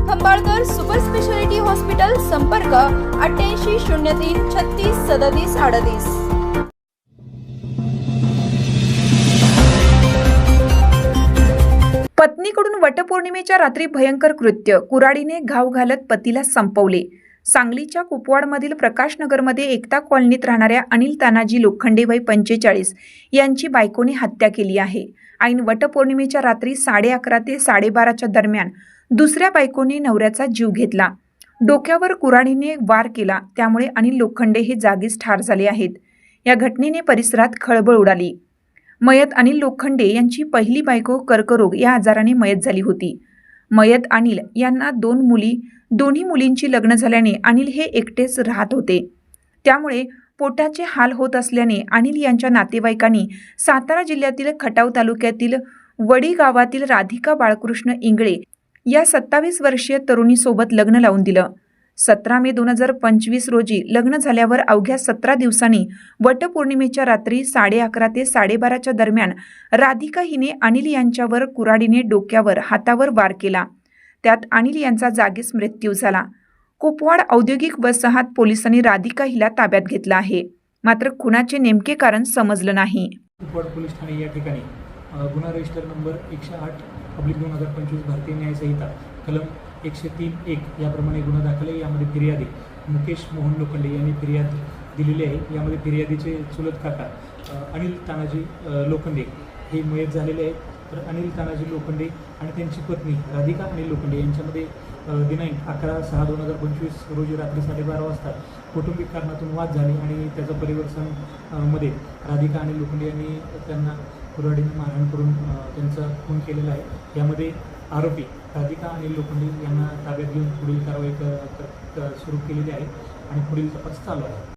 Khambalkar super speciality hospital संपर्क अठ्ठ्याऐंशी शून्य तीन छत्तीस सदतीस अडतीस. पत्नीकडून वटपौर्णिमेच्या रात्री भयंकर कृत्य. कुराडीने घाव घालत पतीला संपवले. सांगलीच्या कुपवाडमधील प्रकाशनगरमध्ये एकता कॉलनीत राहणाऱ्या अनिल तानाजी लोखंडे वय पंचेचाळीस यांची बायकोने हत्या केली आहे. ऐन वटपौर्णिमेच्या रात्री साडे अकरा ते साडेबाराच्या दरम्यान दुसऱ्या बायकोने नवऱ्याचा जीव घेतला. डोक्यावर कुऱ्हाडीने वार केला त्यामुळे अनिल लोखंडे हे जागीच ठार झाले आहेत. या घटनेने परिसरात खळबळ उडाली. मयत अनिल लोखंडे यांची पहिली बायको कर्करोग या आजाराने मयत झाली होती. मयत अनिल यांना दोन मुली दोन्ही मुलींची लग्न झाल्याने अनिल हे एकटेच राहत होते. त्यामुळे पोटाचे हाल होत असल्याने अनिल यांच्या नातेवाईकांनी सातारा जिल्ह्यातील खटाव तालुक्यातील वडी गावातील राधिका बाळकृष्ण इंगळे या सत्तावीस वर्षीय तरुणीसोबत लग्न लावून दिलं. सतरा मे दोन हजार पंचवीस रोजी लग्न झाल्यावर अवघ्या सतरा दिवसांनी वटपौर्णिमेच्या रात्री साडे अकरा ते साडेबाराच्या दरम्यान राधिका हिने अनिल यांच्यावर कुऱ्हाडीने डोक्यावर हातावर वार केला. त्यात अनिल यांचा जागीच मृत्यू झाला. कुपवाड औद्योगिक वसाहत पोलिसांनी राधिका हिला ताब्यात घेतला आहे. मात्र खुनाचे नेमके कारण समजलं नाही. कुपवाड पोलीस ठाणे या ठिकाणी गुन्हा रजिस्टर नंबर एकशे आठ पब्लिक दोन हजार पंचवीस भारतीय न्याय संहिता कलम एकशे तीन एक याप्रमाणे गुन्हा दाखल आहे. यामध्ये फिर्यादी मुकेश मोहन लोखंडे यांनी फिर्याद दिलेली आहे. यामध्ये फिर्यादीचे चुलत काका अनिल तानाजी लोखंडे हे मयत झालेले आहेत. तर अनिल तानाजी लोखंडे आणि त्यांची पत्नी राधिका अनिल लोखंडे यांच्यामध्ये दिनांक अकरा सहा दोन हजार पंचवीस रोजी रात्री साडेबारा वाजता कौटुंबिक कारणातून वाद झाले आणि त्याचं परिवर्तनमध्ये राधिका आणि लोखंडे यांनी त्यांना कुऱ्हाडीने मारहाण करून त्यांचा खून केलेला आहे. यामध्ये आरोपी राधिका आणि लोखंडे यांना ताब्यात घेऊन पुढील कारवाई क- सुरू केलेली आहे आणि पुढील तपास चालू आहे.